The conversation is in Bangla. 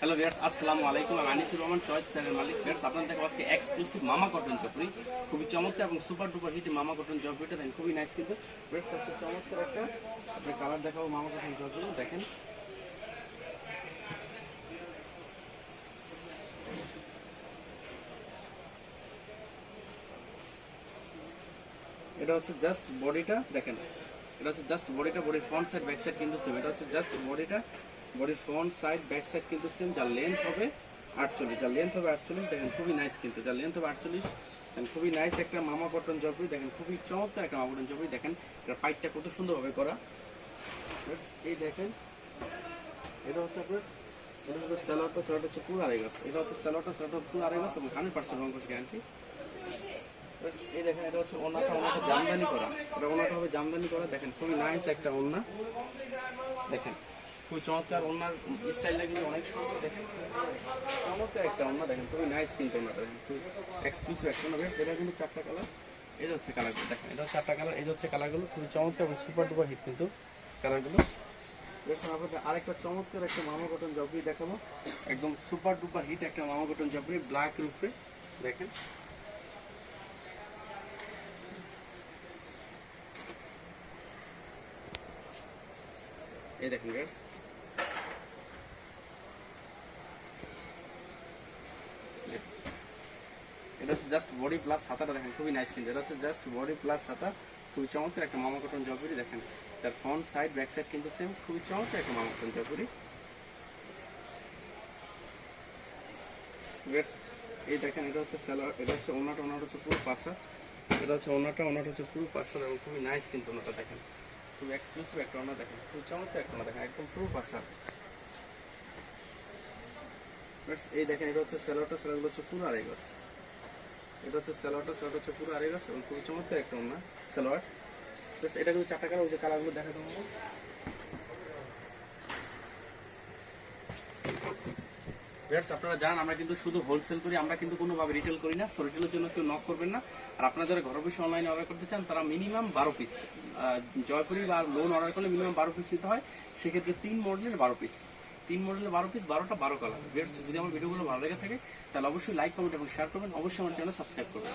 হ্যালো ভিয়ার্স আসসালামু আলাইকুম। আমি আনিসুর রহমান চয়েস প্যানের মালিক। ভিয়ার্স আপনাদের আজকে এক্সক্লুসিভ মামা কটন জপরি খুবই চমৎকার এবং সুপার ডুপার হিট মামা কটন জপরিটা দেখেন, খুবই নাইস কিন্তু। ভিয়ার্স আজকে চমৎকার একটা আপনি কালার দেখাবো মামা কটন জপরি দেখেন। এটা হচ্ছে জাস্ট বডিটা দেখেন। এটা হচ্ছে জাস্ট বডিটা বডির ফ্রন্ট সাইড ব্যাক সাইড কিন্তু সেম এটা হচ্ছে জাস্ট বডিটা বডির ফ্রন্ট সাইড ব্যাক সাইড কিন্তু সেম যার লেন্থ হবে আটচল্লিশ। যার লেন্থ হবে আটচল্লিশ, দেখেন খুবই নাইস কিন্তু। যার লেন্থ হবে আটচল্লিশ খুবই নাইস একটা মামা কটন জবরি দেখেন খুবই চমৎকার একটা মামা কটন জবরি দেখেন এটার পাইপটা কত সুন্দরভাবে করা। এই দেখেন, এটা হচ্ছে আপনার, এটা হচ্ছে স্যালোয়ারটা স্যালোয়ারটা হচ্ছে পুরো আড়াই গাছ এটা হচ্ছে স্যালোয়ারটা স্যালোয়ারটা পুরো আড়াই গাছ এবং হান্ড্রেড পার্সেন্ট রঙ গ্যারান্টি এই দেখেন, এটা হচ্ছে ওনাটা ওনাটা জামদানি করা। এটা ওনাটা হবে জামদানি করা। দেখেন খুবই নাইস একটা ওনা দেখেন খুবই চমৎকার ওনার স্টাইলটা কিন্তু অনেক সুন্দর দেখেন। চমৎকার একটা ওনা দেখেন, খুবই নাইস কিন্তু ওনাটা দেখেন খুবই এক্সক্লুসিভ একটা ওনা বেশ, এটা কিন্তু চারটা কালার এটা হচ্ছে কালারগুলো দেখেন, এটা চারটা কালার এই হচ্ছে কালারগুলো খুবই চমৎকার সুপার ডুপার হিট কিন্তু কালারগুলো দেখুন আপনাদের আরেকটা চমৎকার একটা মামা কটন জবরি দেখাবো। একদম সুপার ডুপার হিট একটা মামা কটন জবরি ব্ল্যাক রূপে, দেখেন। এই দেখেন গাইস এটা হচ্ছে জাস্ট বডি প্লাস হাতাটা দেখেন, খুবই নাইস কিন্তু। এটা হচ্ছে জাস্ট বডি প্লাস হাতা, খুবই চমৎকার একটা মামা কটন জবরি দেখেন। তার ফ্রন্ট সাইড ব্যাক সাইড কিন্তু সেম খুবই চমৎকার একটা মামা কটন জবরি এই দেখেন, এটা হচ্ছে স্যালার এটা হচ্ছে ওনাটা ওনাটা হচ্ছে পুরো পাশা। এটা হচ্ছে ওনাটা ওনাটা হচ্ছে পুরো পাশা, এবং খুবই নাইস কিন্তু ওনাটা, দেখেন। খুবই এক্সক্লুসিভ একটা ওনা দেখেন খুব চমৎকার একটা দেখেন, একদম প্রুফ আসার এই দেখেন, এটা হচ্ছে স্যালোয়ারটা স্যালোয়ারগুলো হচ্ছে পুরো আড়াই এটা হচ্ছে স্যালোয়ারটা স্যালোয়ারটা হচ্ছে পুরো আড়াই এবং খুব চমৎকার একটা ওনা স্যালোয়ার এটা কিন্তু চারটা কালার ওই যে কালারগুলো দেখা দেবো ভিউয়ার্স আপনারা জানেন, আমরা কিন্তু শুধু হোলসেল করি, আমরা কিন্তু কোনোভাবে রিটেল করি না। সো রিটেলের জন্য কেউ নক করবেন না। আর আপনারা যারা ঘর বসে অনলাইনে অর্ডার করতে চান, তারা মিনিমাম বারো পিস জয়পুরি বা লোন অর্ডার করলে মিনিমাম বারো পিস দিতে হয়। সেক্ষেত্রে তিন মডেলের বারো পিস তিন মডেলের বারো পিস বারোটা বারো কালার ভিউয়ার্স যদি আমার ভিডিওগুলো ভালো লেগে থাকে, তাহলে অবশ্যই লাইক কমেন্ট এবং শেয়ার করবেন। অবশ্যই আমার চ্যানেল সাবস্ক্রাইব করবেন।